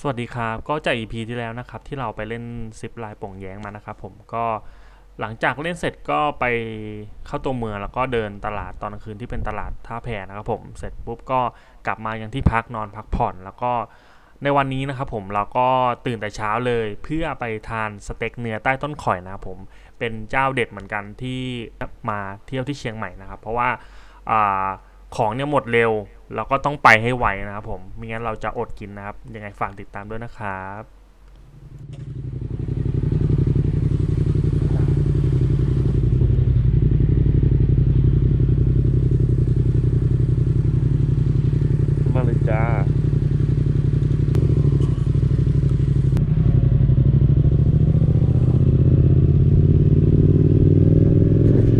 สวัสดีครับ ก็จาก EP ที่แล้วนะครับ ที่เราไปเล่นซิปไลน์ป่งแย้งมานะครับผมก็หลังจากเล่นเสร็จก็ไปเข้าตัวเมืองแล้วก็เดินตลาดตอนกลางคืนที่เป็นตลาดท่าแพนะครับผมเสร็จปุ๊บก็กลับมายังที่พักนอนพักผ่อน แล้วก็ในวันนี้นะครับผมเราก็ตื่นแต่เช้าเลยเพื่อไปทานสเต็กเนื้อใต้ต้นข่อยนะครับผมเป็นเจ้าเด็ดเหมือนกันที่มาเที่ยวที่เชียงใหม่นะครับ เพราะว่าอ่า ของเนี่ยหมดเร็ว เราก็ต้องไปให้ไวนะครับผมไม่งั้นเราจะอดกินนะครับ ยังไงฝากติดตามด้วยนะครับมาเลยจ้า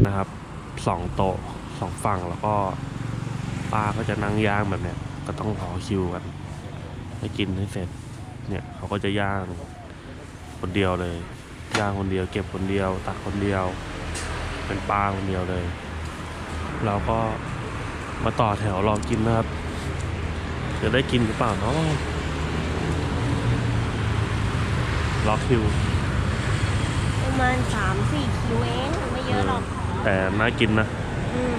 นะครับสองโต๊ะสองฝั่งแล้วก็ ป้าก็จะนั่งย่างแบบเนี้ยก็ต้องรอคิวกันให้กินให้เสร็จ เนี่ยเขาก็จะย่างคนเดียวเลย ย่างคนเดียว เก็บคนเดียวตักคนเดียว เป็นปลาคนเดียวเลย เราก็มาต่อแถวรอกินนะครับ จะได้กินหรือเปล่าเนาะรอคิวประมาณสามสี่คิวเองไม่เยอะหรอก แต่น่ากินนะ อืม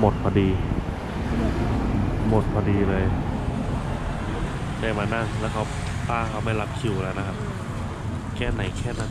หมดพอดี หมดพอดี เลยได้มานั่งแล้วเขาป้าเขาไม่รับคิวแล้วนะครับ แค่ไหนแค่นั้น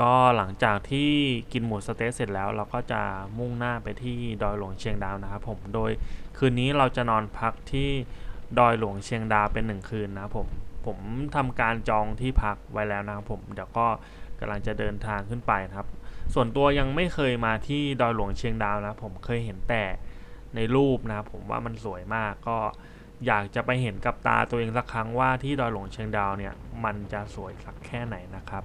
ก็หลังจากที่กินหมูสเต๊ะเสร็จแล้วเราก็จะมุ่งหน้าไปที่ดอยหลวงเชียงดาวนะครับผมโดยคืนนี้เราจะนอนพักที่ดอยหลวงเชียงดาวเป็นหนึ่งคืนนะครับผมผมทำการจองที่พักไว้แล้วนะครับผมเดี๋ยวก็กำลังจะเดินทางขึ้นไปนะครับ ส่วนตัวยังไม่เคยมาที่ดอยหลวงเชียงดาวนะผมเคยเห็นแต่ในรูปนะครับผมว่ามันสวยมากก็อยากจะไปเห็นกับตาตัวเองสักครั้งว่าที่ดอยหลวงเชียงดาวเนี่ยมันจะสวยสักแค่ไหนนะครับ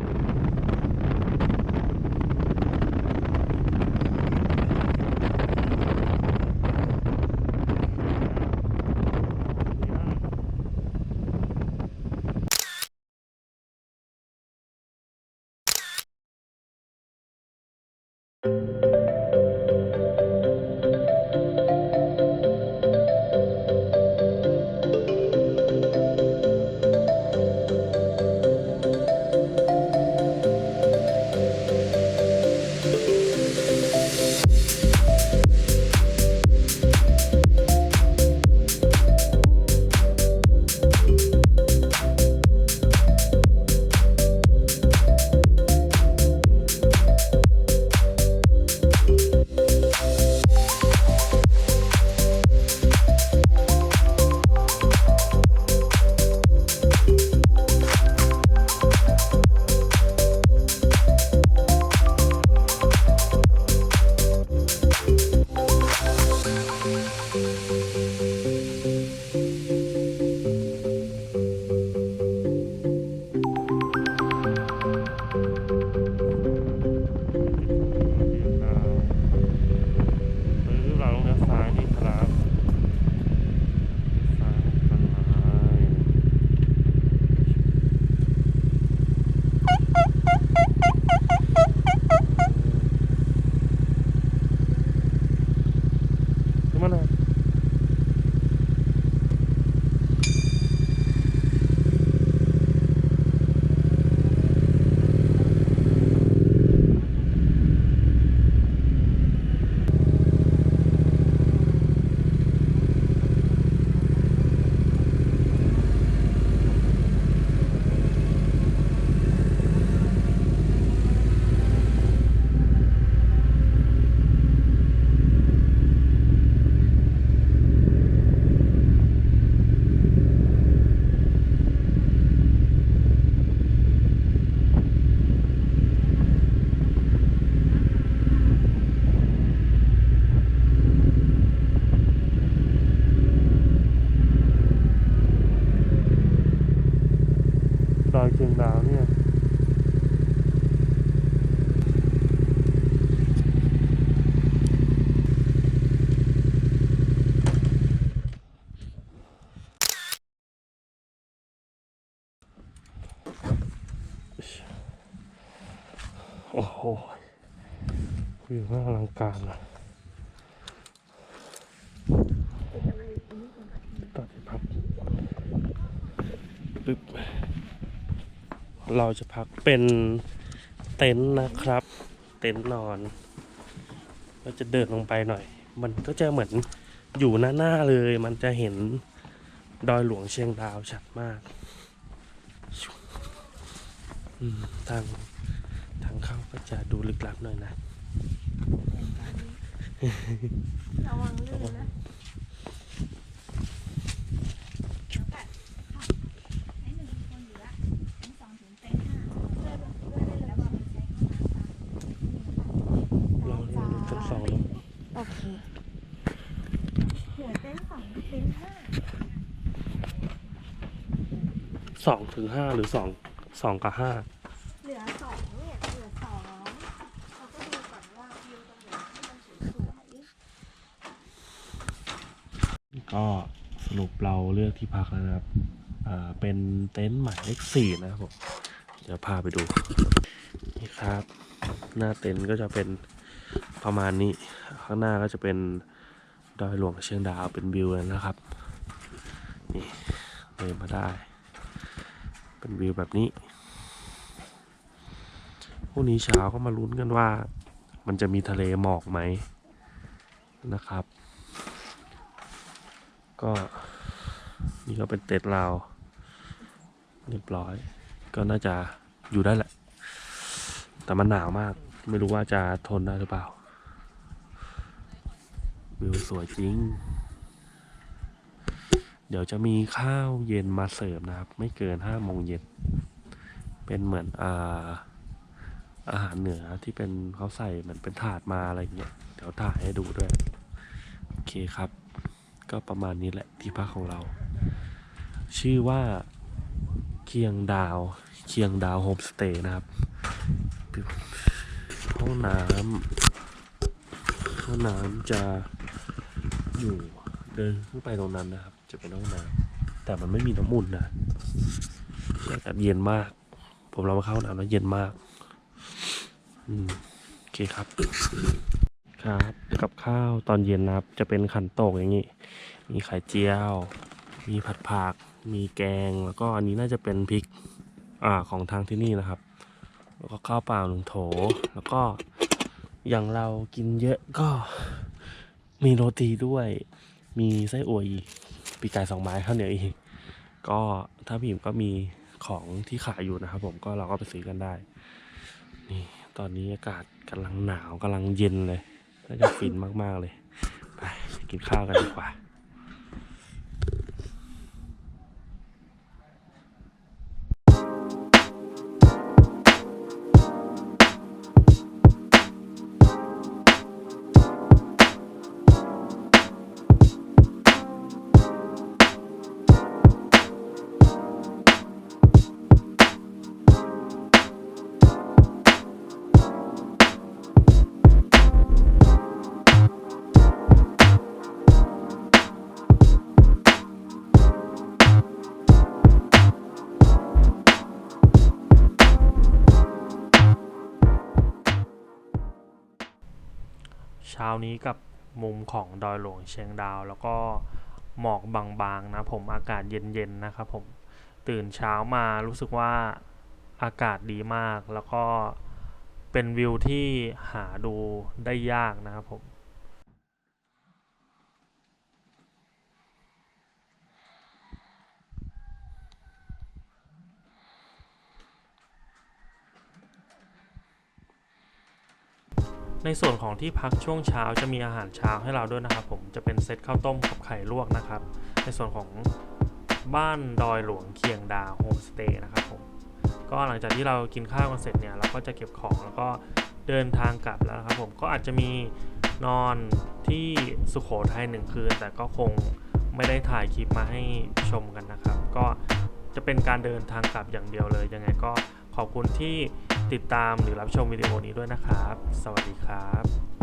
วิวน่าอลังการนะต่อที่พักปึ๊บเราจะพักเป็นเต็นท์นะครับ เต็นท์นอนก็จะเดินลงไปหน่อย มันก็จะเหมือนอยู่หน้าหน้าๆเลย มันจะเห็นดอยหลวงเชียงดาวชัดมากทาง ทางเข้าก็จะดูลึกลับหน่อยนะระวังลื่นนะให้หนึ่งคนเหลือทั้งสองถึงเต็นท์ห้าแล้วก็ไปใช้ห้องน้ำตามเราเล่นชั้นสองแล้วโอเคเหลือเต็นท์สองเต็นท์ห้าสองถึงห้าหรือสองสองกับห้า เหลือสองเนี่ยเหลือสองเราก็ดูก่อนว่าวิวตรงไหนที่มันสวย ก็สรุปเราเลือกที่พักแล้วนะครับเป็นเต็นท์หมายเลขสี่นะครับผมเดี๋ยวพาไปดูนี่ครับ หน้าเต็นท์ก็จะเป็นประมาณนี้ ข้างหน้าก็จะเป็นดอยหลวงเชียงดาวเป็นวิวนะครับ นี่เดินมาได้ เป็นวิวแบบนี้พรุ่งนี้เช้าก็มาลุ้นกันว่า มันจะมีทะเลหมอกไหมนะครับ ก็นี่ก็เป็นเต็นท์เราเรียบร้อย ก็น่าจะอยู่ได้แหละ แต่มันหนาวมาก ไม่รู้ว่าจะทนได้หรือเปล่า วิวสวยจริง เดี๋ยวจะมีข้าวเย็นมาเสิร์ฟนะครับ ไม่เกินห้าโมงเย็น เป็นเหมือนอาอาหารเหนือที่เป็นเขาใส่เหมือนเป็นถาดมาอะไรอย่างเงี้ย เดี๋ยวถ่ายให้ดูด้วย โอเคครับ ก็ประมาณนี้แหละที่พักของเรา ชื่อว่าเคียงดาวเคียงดาวโฮมสเตย์นะครับห้องน้ำห้องน้ำจะอยู่เดินขึ้นไปตรงนั้นนะครับ จะเป็นห้องน้ำแต่มันไม่มีน้ำอุ่นนะอากาศเย็นมาก ผมเรามาเข้าห้องน้ำแล้วเย็นมาก อืม โอเคครับ ตอนเย็นนะครับ จะเป็นขันโตกอย่างนี้ มีไข่เจียว มีผัดผัก มีแกง แล้วก็อันนี้น่าจะเป็นพริกอ่าของทางที่นี่นะครับ แล้วก็ข้าวเปล่าหนึ่งโถ แล้วก็อย่างเรากินเยอะก็มีโรตีด้วย มีไส้อั่วอีกปีกไก่สองไม้ข้าวเหนียวอีก ก็ถ้าพี่หิมก็มีของที่ขายอยู่นะครับผมก็เราก็ไปซื้อกันได้ นี่ตอนนี้อากาศกำลังหนาวกำลังเย็นเลย น่าจะฟินมากๆเลย ไปกินข้าวกันดีกว่า ช้านี้กับมุมของดอยหลวงเชียงดาว แล้วก็หมอกบางๆนะผมอากาศเย็นๆนะครับผมตื่นเช้ามารู้สึกว่าอากาศดีมากแล้วก็เป็นวิวที่หาดูได้ยากนะครับผม ในส่วนของที่พักช่วงเช้าจะมีอาหารเช้าให้เราด้วยนะครับ ผมจะเป็นเซตข้าวต้มกับไข่ลวกนะครับ ในส่วนของบ้านดอยหลวงเคียงดาวโฮมสเตย์นะครับผมก็หลังจากที่เรากินข้าวกันเสร็จเนี่ยเราก็จะเก็บของแล้วก็เดินทางกลับแล้วครับผมก็อาจจะมีนอนที่สุโขทัยหนึ่งคืน แต่ก็คงไม่ได้ถ่ายคลิปมาให้ชมกันนะครับ ก็จะเป็นการเดินทางกลับอย่างเดียวเลยยังไงก็ขอบคุณที่ ติดตามหรือรับชมวิดีโอนี้ด้วยนะครับ สวัสดีครับ